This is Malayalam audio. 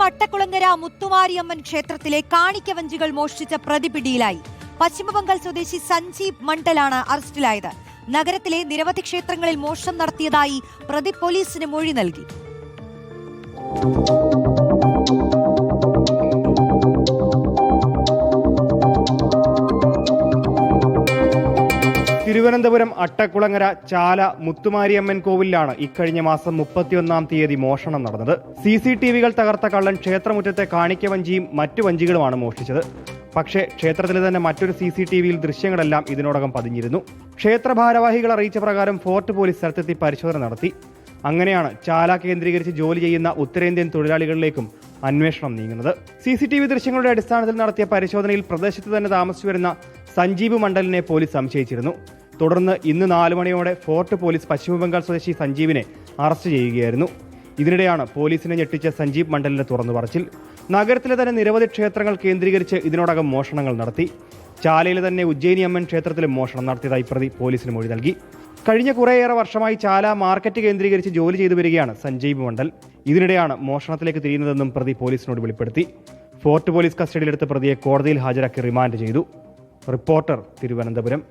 തിരുവനന്തപുരം അട്ടക്കുളങ്ങര മുത്തുമാരിയമ്മൻ ക്ഷേത്രത്തിലെ കാണിക്കവഞ്ചികൾ മോഷ്ടിച്ച പ്രതിപിടിയിലായി. പശ്ചിമബംഗാൾ സ്വദേശി സഞ്ജീവ് മണ്ഡലാണ് അറസ്റ്റിലായത്. നഗരത്തിലെ നിരവധി ക്ഷേത്രങ്ങളിൽ മോഷണം നടത്തിയതായി പ്രതി പോലീസിന് മൊഴി നൽകി. തിരുവനന്തപുരം അട്ടക്കുളങ്ങര ചാല മുത്തുമാരിയമ്മൻ കോവിലാണ് ഇക്കഴിഞ്ഞ മാസം മുപ്പത്തിയൊന്നാം തീയതി മോഷണം നടന്നത്. സി സി ടി വികൾ തകർത്ത കള്ളൻ ക്ഷേത്രമുറ്റത്തെ കാണിക്ക വഞ്ചിയും മറ്റു വഞ്ചികളുമാണ് മോഷ്ടിച്ചത്. പക്ഷേ ക്ഷേത്രത്തിലെ തന്നെ മറ്റൊരു സി സി ടി വിയിൽ ദൃശ്യങ്ങളെല്ലാം ഇതിനോടകം പതിഞ്ഞിരുന്നു. ക്ഷേത്ര ഭാരവാഹികൾ അറിയിച്ച പ്രകാരം ഫോർട്ട് പോലീസ് സ്ഥലത്തെത്തി പരിശോധന നടത്തി. അങ്ങനെയാണ് ചാല കേന്ദ്രീകരിച്ച് ജോലി ചെയ്യുന്ന ഉത്തരേന്ത്യൻ തൊഴിലാളികളിലേക്കും അന്വേഷണം നീങ്ങുന്നത്. സി സി ടി വി ദൃശ്യങ്ങളുടെ അടിസ്ഥാനത്തിൽ നടത്തിയ പരിശോധനയിൽ പ്രദേശത്ത് തന്നെ താമസിച്ചു വരുന്ന സഞ്ജീവ് മണ്ഡലിനെ പോലീസ് സംശയിച്ചിരുന്നു. തുടർന്ന് ഇന്ന് നാലു മണിയോടെ ഫോർട്ട് പോലീസ് പശ്ചിമബംഗാൾ സ്വദേശി സഞ്ജീവിനെ അറസ്റ്റ് ചെയ്യുകയായിരുന്നു. ഇതിനിടെയാണ് പോലീസിനെ ഞെട്ടിച്ച സഞ്ജീവ് മണ്ഡലിന്റെ തുറന്നു പറച്ചിൽ നഗരത്തിലെ തന്നെ നിരവധി ക്ഷേത്രങ്ങൾ കേന്ദ്രീകരിച്ച് ഇതിനോടകം മോഷണങ്ങൾ നടത്തി. ചാലയിലെ തന്നെ ഉജ്ജയിനി അമ്മൻ ക്ഷേത്രത്തിലും മോഷണം നടത്തിയതായി പ്രതി പോലീസിന് മൊഴി നൽകി. കഴിഞ്ഞ കുറേയേറെ വർഷമായി ചാല മാർക്കറ്റ് കേന്ദ്രീകരിച്ച് ജോലി ചെയ്തു വരികയാണ് സഞ്ജീവ് മണ്ഡൽ ഇതിനിടെയാണ് മോഷണത്തിലേക്ക് തിരിയുന്നതെന്നും പ്രതി പോലീസിനോട് വെളിപ്പെടുത്തി. ഫോർട്ട് പോലീസ് കസ്റ്റഡിയിലെടുത്ത പ്രതിയെ കോടതിയിൽ ഹാജരാക്കി റിമാൻഡ് ചെയ്തു. റിപ്പോർട്ടർ തിരുവനന്തപുരം.